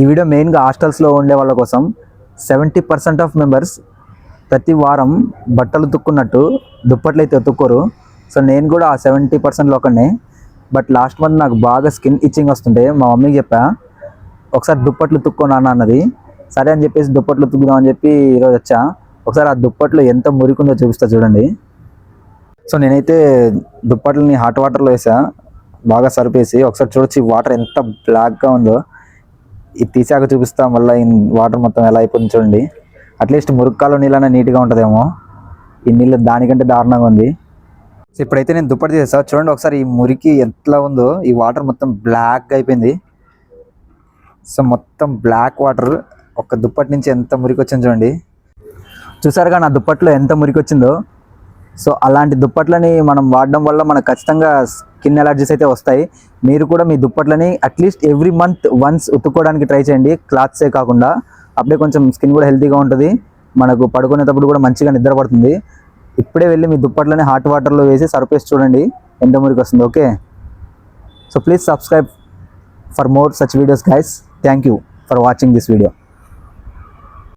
ఈ వీడియో మెయిన్గా హాస్టల్స్లో ఉండే వాళ్ళ కోసం సెవెంటీ పర్సెంట్ ఆఫ్ మెంబర్స్ ప్రతి వారం బట్టలు ఉతుక్కున్నట్టు దుప్పట్లు అయితే ఉతుక్కోరు సో నేను కూడా ఆ సెవెంటీ పర్సెంట్లో ఒకనే బట్ లాస్ట్ మంత్ నాకు బాగా స్కిన్ ఇచ్చింగ్ వస్తుంటే మా మమ్మీకి చెప్పా ఒకసారి దుప్పట్లు ఉతుక్కో నాన్న అన్నది. సరే అని చెప్పేసి దుప్పట్లు తుక్కుదామని చెప్పి ఈరోజు వచ్చా. ఒకసారి ఆ దుప్పట్లు ఎంత మురికుందో చూపిస్తా చూడండి. సో నేనైతే దుప్పట్లని హాట్ వాటర్లో వేసా బాగా సరిపేసి. ఒకసారి చూడొచ్చు వాటర్ ఎంత బ్లాక్గా ఉందో. ఇది తీసాక చూపిస్తాం మళ్ళీ వాటర్ మొత్తం ఎలా అయిపోయింది చూడండి. అట్లీస్ట్ నీళ్ళు నీళ్ళనే నీట్గా ఉంటుందేమో. ఈ నీళ్ళు దానికంటే దారుణంగా ఉంది. సో ఇప్పుడైతే నేను దుప్పటి తీసా చూడండి ఒకసారి ఈ మురికి ఎట్లా ఉందో. ఈ వాటర్ మొత్తం బ్లాక్ అయిపోయింది. సో మొత్తం బ్లాక్ వాటర్ ఒక దుప్పటి నుంచి ఎంత మురికి వచ్చింది చూడండి. చూసారుగా నా దుప్పట్లో ఎంత మురికి వచ్చిందో? సో అలాంటి దుప్పట్లని మనం వాడడం వల్ల మనకు ఖచ్చితంగా స్కిన్ ఎలర్జీస్ అయితే వస్తాయి. మీరు కూడా మీ దుప్పట్లని at least every month once ఉతుక్కోవడానికి try చేయండి. క్లాత్సే కాకుండా. అప్పుడే కొంచెం స్కిన్ కూడా హెల్తీగా ఉంటుంది. మనకు పడుకునేటప్పుడు కూడా మంచిగా నిద్ర పడుతుంది. ఇప్పుడే వెళ్ళి మీ దుప్పట్లని హాట్ వాటర్లో వేసి సర్ఫేస్ చూడండి. ఎంత మురికి వస్తుంది okay? So please subscribe for more such videos guys thank you for watching this video